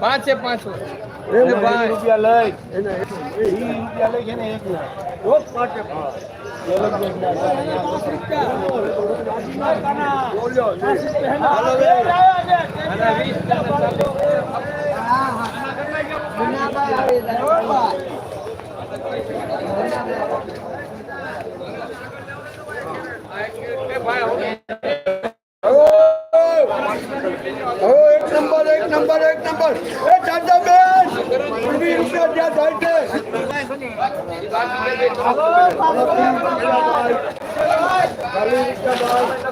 પાંચે પાંચ. રૂપિયા. લઈ રૂપિયા લઈ. છે ને એક ના. રોજ પાંચે પાંચ. હવે એક નંબર એક નંબર એક નંબર. એ ચાચા બેન વીસ રૂપિયા ત્યાં થાય છે ચાલીસ રૂપિયા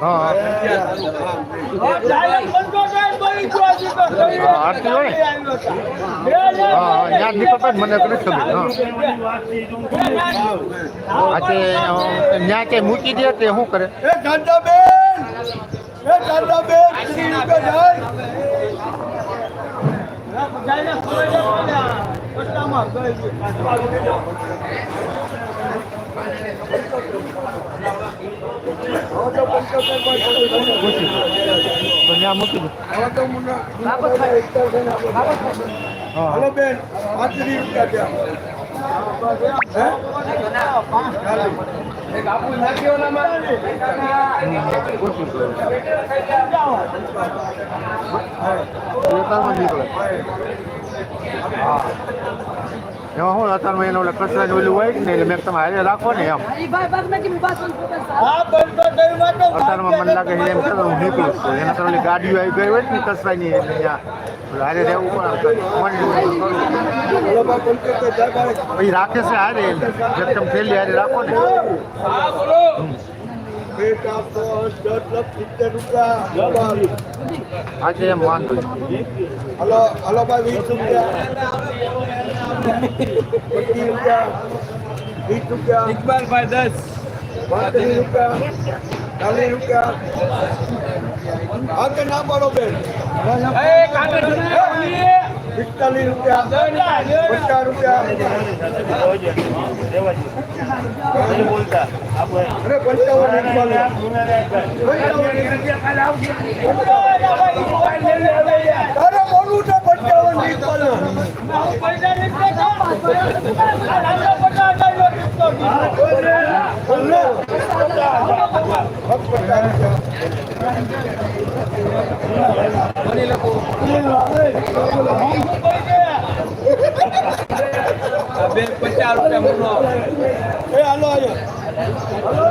હા આરતી હોય હા ત્યાં નીકળતા મને કરી ખબર હા આજે મૂકી દે તે શું કરે? એ ચાચા બેન એ ચાચા બેન ત્રીસ જાય! તો હલો બેન પાંત્રીસ રૂપિયા ત્યાં વેપારમાં નીકળે એમાં હું અત્યારમાં એને ઓલા કચરાની ઓલું હોય ને એટલે મેં તમે હારે રાખો ને એમ. અત્યારમાં મને લાગે છે એમ કે હું નીકળું છું. એના તરફ ગાડીઓ આવી ગઈ હોય ને કચરાની એટલે ત્યાં હારે રહેવું ભાઈ પછી રાખે છે હારે એમ. એકદમ થેલી હારે રાખો ને. આજે એમ વાંધો નહીં. હલો હલો ભાઈ વીસ રૂપિયા. ઇકબાલભાઈ દસ પાંત્રીસ રૂપિયા ચાલીસ રૂપિયા. કે ના પાડો બેન. પિસ્તાલીસ રૂપિયા પચાસ રૂપિયા અરે પંચાવન અરે બોલું છે પંચાવન નીકળ્યું બેન પચાસ રૂપિયા એ હાલો અહીંયા હાલો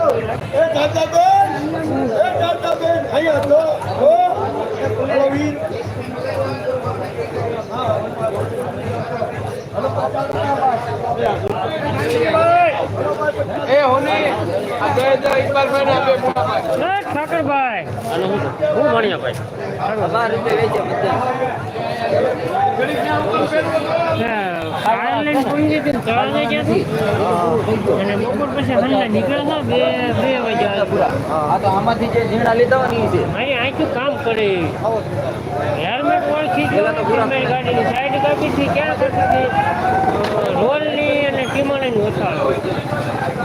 એ દાદા બેન, એ દાદા બેન, અહીંયા તો હો હાલો વીર એ હોની આ દે દે ઇકબાલભાઈ ને આપે મોટા ભાઈ ઠાકરભાઈ. હું અને બપોર પછી હલ્લા નીકળ્યા બે બે વાગ્યા આમાંથી જે ઝીણા લીધા હોય ને ઈ છે મારી આખું કામ કરે હેલ્મેટ ઓળખી ગાડીની સાઈડ કાપી હતી ક્યાં કરતી રોલની અને ટીમાની ઓછા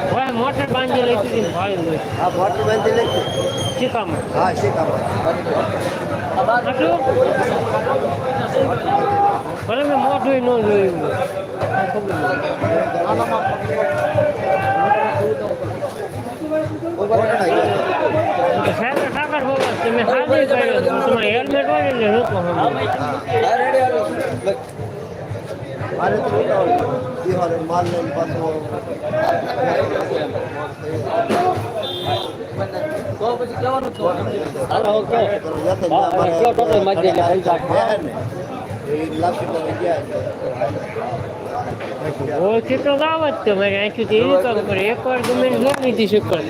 હવે મોટર બાંધી લઈ હતી ભાઈ હોય આ વોટર બેંક લે ચીકામાં હા શીખા આટલું ભલે મેં મોઢું ન જોયું હેલ્મેટ હોય એટલે લોકો મારે બિહાર માલ લઈને પાછો ઓળખી તો ગાવ જ તમે અહીંથી એવી કામ કરે. એકવાર ગમે ને લીધી શક્કર.